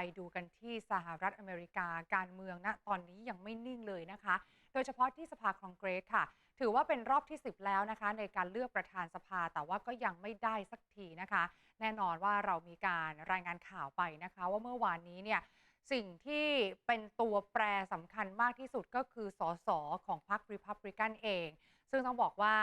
ไปดูกันที่สหรัฐอเมริกาการเมืองณตอนนี้ยังไม่นิ่งเลยนะคะ โดยเฉพาะที่สภาคองเกรสค่ะ ถือว่าเป็นรอบที่ 10 แล้วนะคะ ในการเลือกประธานสภาแต่ว่าก็ยังไม่ได้สักทีนะคะ แน่นอนว่าเรามีการรายงานข่าวไปนะคะ ว่าเมื่อวานนี้เนี่ยสิ่งที่เป็นตัวแปรสำคัญมากที่สุดก็คือสสของพรรคริพับริกันเอง ซึ่งต้องบอกว่า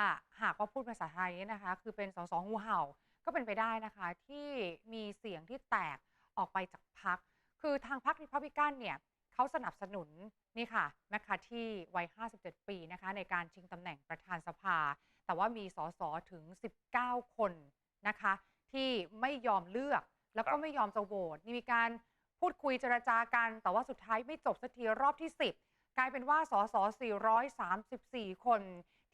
หากว่าพูดภาษาไทยเนี่ยนะคะ คือเป็นสสงูเห่าก็เป็นไปได้นะคะ ที่มีเสียงที่แตก ออกไปจากพรรคคือทางพรรคริพับลิกันเนี่ยเขาสนับสนุนนี่ค่ะแมคคาที่วัย 57 ปีนะคะในการชิงตำแหน่งประธานสภา แต่ว่ามีสสถึง 19 คนนะคะ ที่ไม่ยอมเลือกแล้วก็ไม่ยอมจะโหวตนี่มีการพูดคุยเจรจากัน แต่ว่าสุดท้ายไม่จบสักทีรอบที่ 10 กลายเป็นว่าสส434 คน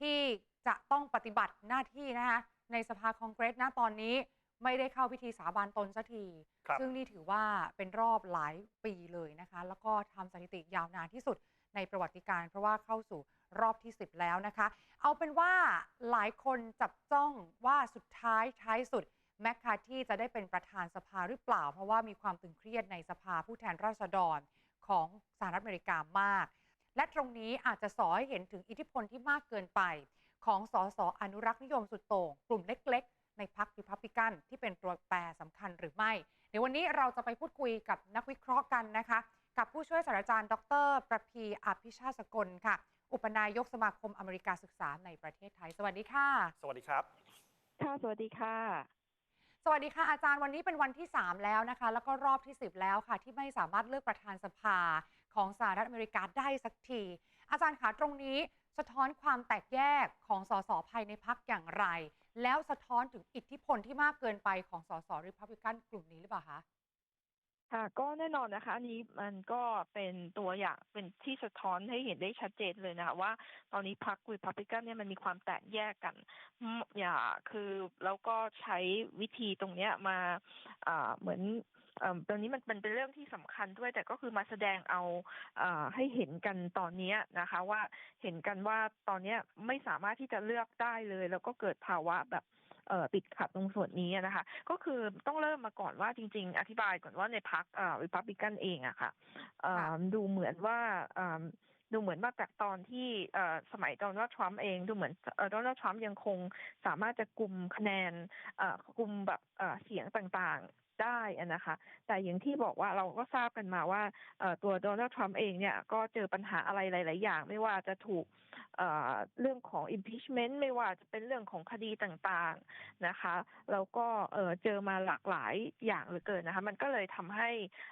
ที่จะต้องปฏิบัติหน้าที่นะคะในสภาคองเกรสณตอนนี้ ไม่ได้เข้าพิธีสาบานตนสักที ครับ ซึ่งนี่ถือว่าเป็นรอบหลายปีเลยนะคะ แล้วก็ทำสถิติยาวนานที่สุดในประวัติการณ์เพราะว่าเข้าสู่รอบที่ 10 แล้วนะคะ เอาเป็นว่าหลายคนจับจ้องว่าสุดท้ายท้ายสุด แมคคาที่จะได้เป็นประธานสภาหรือเปล่า เพราะว่ามีความตึงเครียดในสภาผู้แทนราษฎรของสหรัฐอเมริกามาก และตรงนี้อาจจะสอให้เห็นถึงอิทธิพลที่มากเกินไป ของสสอนุรักษ์นิยมสุดโต่งกลุ่มเล็กๆ ในพรรคริพับลิกันที่เป็นตัวแปรสำคัญหรือไม่ เดี๋ยววันนี้เราจะไปพูดคุยกับนักวิเคราะห์กันนะคะ กับผู้ช่วยศาสตราจารย์ ดร ประพีอภิชาติสกลค่ะ อุปนายกสมาคมอเมริกาศึกษาในประเทศไทย สวัสดีค่ะ สวัสดีครับ ค่ะสวัสดีค่ะ สวัสดีค่ะอาจารย์วันนี้เป็นวันที่ 3 แล้วนะคะ แล้วก็รอบที่ 10 แล้วค่ะ ที่ไม่สามารถเลือกประธานสภาของสหรัฐอเมริกาได้สักที อาจารย์คะตรงนี้สะท้อนความแตกแยกของสสภายในพักอย่างไร แล้วสะท้อนถึงอิทธิพลที่มากเกินไปของสสริพับลิกันกลุ่มนี้หรือเปล่าคะค่ะก็แน่นอนนะคะอันนี้มันก็เป็นตัวอย่างเป็นที่สะท้อนให้เห็นได้ชัดเจนเลยนะคะว่าตอนนี้พรรครีพับลิกันเนี่ยมันมีความแตกแยกกันอืมอย่าคือแล้วก็ใช้วิธีตรงเนี้ยมาอ่าเหมือน เอ่อตรงนี้มันมันเป็นเรื่องที่สำคัญด้วยแต่ก็คือมาแสดงเอาอ่าให้เห็นกันตอนเนี้ยนะคะ ว่าเห็นกันว่าตอนเนี้ยไม่สามารถที่จะเลือกได้เลย แล้วก็เกิดภาวะแบบเอ่อติดขัดตรงส่วนนี้อะนะคะ ก็คือต้องเริ่มมาก่อนว่าจริง ๆ อธิบายก่อนว่าในพรรคอ่าริพับลิกันเองอะค่ะเอ่อค่ะดูเหมือนว่าอ่าดูเหมือนว่าจากตอนที่เอ่อสมัยโดนัลด์ทรัมป์เองดูเหมือนเอ่อโดนัลด์ทรัมป์ยังคงสามารถจะกลุ่มคะแนนเอ่อกลุ่มแบบเอ่อเสียงต่างๆ ได้นะคะ แต่อย่างที่บอกว่าเราก็ทราบกันมาว่าตัวโดนัลด์ทรัมป์เองเนี่ยก็เจอปัญหาอะไรหลาย ๆ อย่าง ไม่ว่าจะถูกเเรื่องของ impeachment ไม่ว่าจะเป็นเรื่องของคดีต่าง ๆ นะคะแล้วก็เจอมาหลากหลายอย่างเหลือเกินนะคะ มันก็เลยทำให้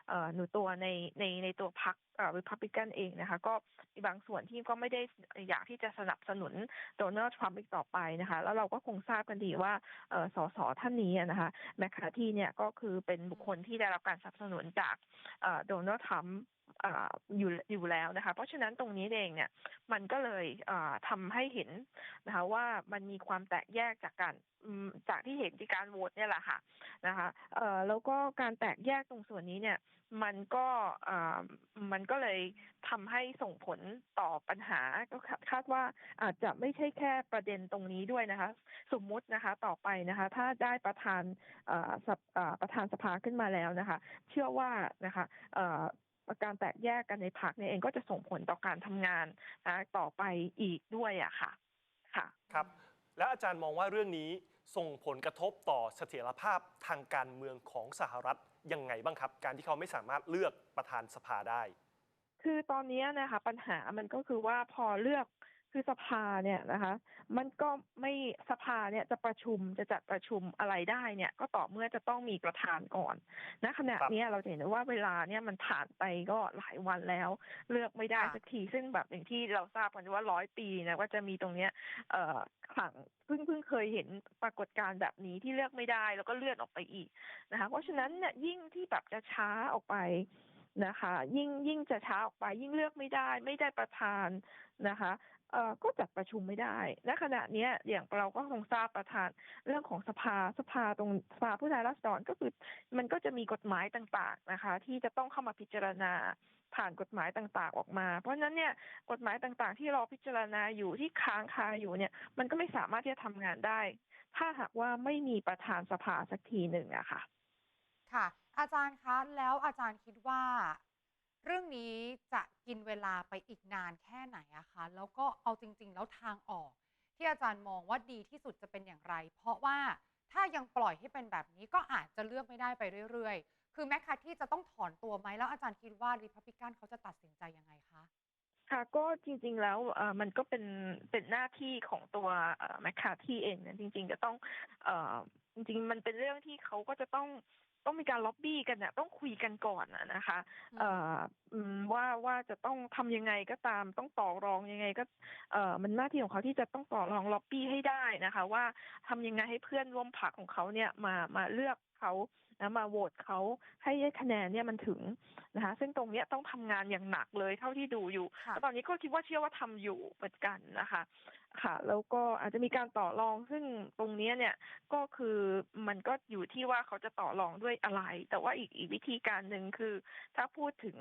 เอ่อหนูตัวในในในตัวพรรคเอ่อ Republican เองนะคะ ก็มีบางส่วนที่ก็ไม่ได้อยากที่จะสนับสนุนโดนัลด์ทรัมป์อีกต่อไปนะคะ แล้วเราก็คงทราบกันดีว่าเอ่อสสท่านนี้นะคะแมคคาทีเนี่ยก็คือเป็นบุคคลที่ได้รับการสนับสนุนจากโดนัลด์ทรัมป์อยู่อยู่แล้วนะคะ เพราะฉะนั้นตรงนี้เองเนี่ยมันก็เลยอ่าทำให้เห็นนะคะว่ามันมีความแตกแยกจากการจากที่เห็นที่การโหวตเนี่ยแหละค่ะนะคะแล้วก็การแตกแยกตรงส่วนนี้เนี่ยมันก็มันก็เลยทำให้ส่งผลต่อปัญหาก็คาดว่าอาจจะไม่ใช่แค่ประเด็นตรงนี้ด้วยนะคะ สมมุตินะคะต่อไปนะคะ ถ้าได้ประธานประธานสภาขึ้นมาแล้วนะคะ เชื่อว่านะคะเอ่อการแตกแยกกันในพรรคเนี่ยเองก็จะส่งผลต่อการทำงานนะต่อไปอีกด้วยอะค่ะค่ะ ครับ แล้วอาจารย์มองว่าเรื่องนี้ส่งผลกระทบต่อเสถียรภาพทางการเมืองของสหรัฐยังไงบ้างครับ การที่เขาไม่สามารถเลือกประธานสภาได้ คือตอนนี้นะคะปัญหามันก็คือว่าพอเลือก คือสภาเนี่ยนะคะ มันก็ไม่สภาเนี่ยจะประชุมจะจัดประชุมอะไรได้เนี่ยก็ต่อเมื่อจะต้องมีประธานก่อนณขณะครับเนี้ยเราจะเห็นได้ว่าเวลาเนี่ยมันผ่านไปก็หลายวันแล้ว เลือกไม่ได้ค่ะสักทีซึ่งแบบอย่างที่เราทราบกันว่าร้อยปีนะว่าจะมีตรงเนี้ยเอ่อขังเพิ่งเพิ่งเคยเห็นปรากฏการณ์แบบนี้ที่เลือกไม่ได้แล้วก็เลื่อนออกไปอีกนะคะ เพราะฉะนั้นเนี่ยยิ่งที่แบบจะช้าออกไป นะคะ ยิ่งยิ่งจะช้าออกไป ยิ่งเลือกไม่ได้ ไม่ได้ประธานนะคะเอ่อก็จัดประชุมไม่ได้ณขณะนี้อย่างเราก็คงทราบประธานเรื่องของสภาสภาตรงสภาผู้แทนราษฎรก็คือมันก็จะมีกฎหมายต่างๆนะคะ ที่จะต้องเข้ามาพิจารณาผ่านกฎหมายต่างๆออกมา เพราะฉะนั้นเนี่ยกฎหมายต่างๆ ที่รอพิจารณาอยู่ที่ค้างคาอยู่เนี่ย มันก็ไม่สามารถที่จะทำงานได้ ถ้าหากว่าไม่มีประธานสภาสักทีหนึ่งอะค่ะ ค่ะ อาจารย์คะแล้วอาจารย์คิดว่า เรื่องนี้จะกินเวลาไปอีกนานแค่ไหนอะคะ แล้วก็เอาจริง ๆ แล้วทางออก ที่อาจารย์มองว่าดีที่สุดจะเป็นอย่างไร เพราะว่าถ้ายังปล่อยให้เป็นแบบนี้ก็อาจจะเลือกไม่ได้ไปเรื่อย ๆ คือแมคคาที่จะต้องถอนตัวไหมแล้วอาจารย์คิดว่าริพับลิกันเขาจะตัดสินใจยังไงคะค่ะก็จริงๆแล้วมันก็เป็นเป็นหน้าที่ของตัวแมคคาที่เองนี่ยจริง ๆ จะต้องจริงๆมันเป็นเรื่องที่เขาก็จะต้อง ต้องมีการล็อบบี้กันนะต้องคุยกันก่อนนะนะคะเอ่ออืมว่าว่าจะต้องทำยังไงก็ตาม ต้องต่อรองยังไงก็เอ่อมันหน้าที่ของเขาที่จะต้องต่อรองล็อบบี้ให้ได้นะคะ ว่าทำยังไงให้เพื่อนร่วมพรรคของเขาเนี่ยมามาเลือกเขา นะมาโหวตเขาให้คะแนนเนี่ยมันถึงนะคะซึ่งตรงเนี้ยต้องทำงานอย่างหนักเลยเท่าที่ดูอยู่ค่ะแล้วตอนนี้ก็คิดว่าเชื่อว่าทำอยู่เหมือนกันนะคะค่ะ แล้วก็อาจจะมีการต่อรองซึ่งตรงเนี้ยเนี่ยก็คือมันก็อยู่ที่ว่าเขาจะต่อรองด้วยอะไร แต่ว่าอีกอีกวิธีการหนึ่งคือ ถ้าพูดถึง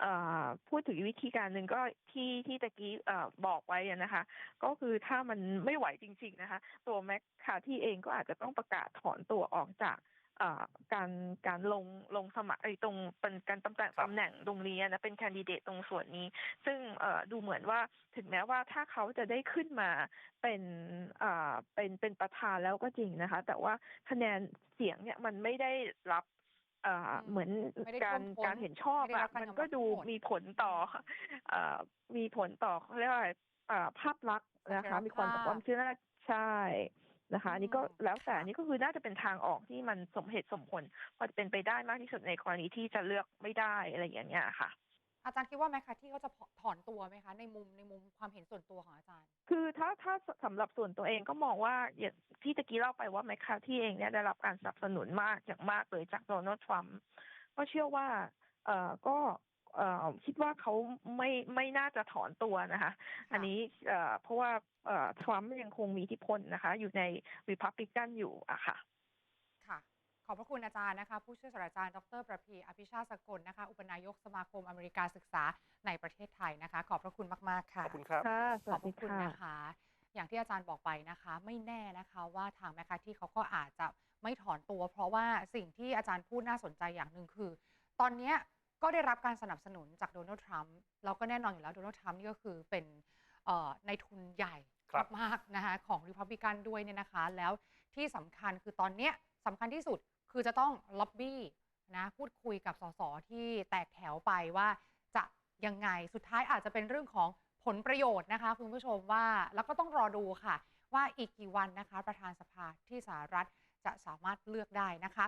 เอ่อพูดถึงอีกวิธีการหนึ่งก็ที่ที่ตะกี้เอ่อบอกไว้อะนะคะ ก็คือถ้ามันไม่ไหวจริง ๆนะคะ ตัวแมคคาที่เองก็อาจจะต้องประกาศถอนตัวออกจากเอ่อ การการลงลงสมัครไอ้ตรงเป็นการตำแหน่งครับตำแหน่งตรงนี้นะเป็นแคนดิเดตตรงส่วนนี้ ซึ่งเอ่อดูเหมือนว่าถึงแม้ว่าถ้าเขาจะได้ขึ้นมาเป็นเอ่อเป็นเป็นประธานแล้วก็จริงนะคะ แต่ว่าคะแนนเสียงเนี่ยมันไม่ได้รับเอ่ออืมเหมือนไม่ได้การท่วมท้นการเห็นชอบไม่ได้รัอะบการมันยอมรับก็ดูทั้งหมดมีผลต่อเอ่อมีผลต่อเขาเรียกว่าอะไรเอ่อภาพลักษณ์นะคะเสถียรภาพมีความแบบว่าเชื่อน่าใช่ นะคะอันนี้ก็อืมแล้วแต่ค่ะอันนี้ก็คือน่าจะเป็นทางออกที่มันสมเหตุสมผลพอจะเป็นไปได้มากที่สุดในกรณีที่จะเลือกไม่ได้อะไรอย่างเงี้ยค่ะอาจารย์คิดว่าแมคคาที่เขาจะถอนตัวไหมคะในมุมในมุมความเห็นส่วนตัวของอาจารย์ คือถ้าถ้าสำหรับส่วนตัวเองก็มองว่าอย่างที่ตะกี้เล่าไปว่าแมคคาที่เองเนี่ยได้รับการสนับสนุนมากอย่างมากเลยจากโดนัลด์ทรัมป์ก็เชื่อว่าเอ่อก็เอ่อ คิดว่าเขาไม่ไม่น่าจะถอนตัวนะคะ อันนี้เอ่อเพราะว่าเอ่อทรัมป์ยังคงมีอิทธิพลนะคะ อยู่ในริพับลิกันอยู่อะค่ะ ค่ะ ขอบพระคุณอาจารย์นะคะ ผู้ช่วยศาสตราจารย์ดรประพีอภิชาติสกลนะคะ อุปนายกสมาคมอเมริกาศึกษาในประเทศไทยนะคะ ขอบพระคุณมากๆค่ะขอบคุณครับค่ะสขอวับสพดีระคุณค่ะนะคะ อย่างที่อาจารย์บอกไปนะคะ ไม่แน่นะคะว่าทางแมคคาที่เขาก็อาจจะไม่ถอนตัว เพราะว่าสิ่งที่อาจารย์พูดน่าสนใจอย่างหนึ่งคือ ตอนเนี้ย ก็ได้รับการสนับสนุนจากโดนัลด์ทรัมป์เราก็แน่นอนอยู่แล้วโดนัลด์ทรัมป์นี่ก็คือเป็นในทุนใหญ่มากๆนะคะของริพับลิกันด้วยเนี่ยนะคะ แล้วที่สำคัญคือตอนเนี้ยสำคัญที่สุดคือจะต้องล็อบบี้นะพูดคุยกับสสที่แตกแถวไปว่าจะยังไงสุดท้ายอาจจะเป็นเรื่องของผลประโยชน์นะคะ คุณผู้ชมว่าแล้วก็ต้องรอดูค่ะ ว่าอีกกี่วันนะคะ ประธานสภาที่สหรัฐจะสามารถเลือกได้นะคะ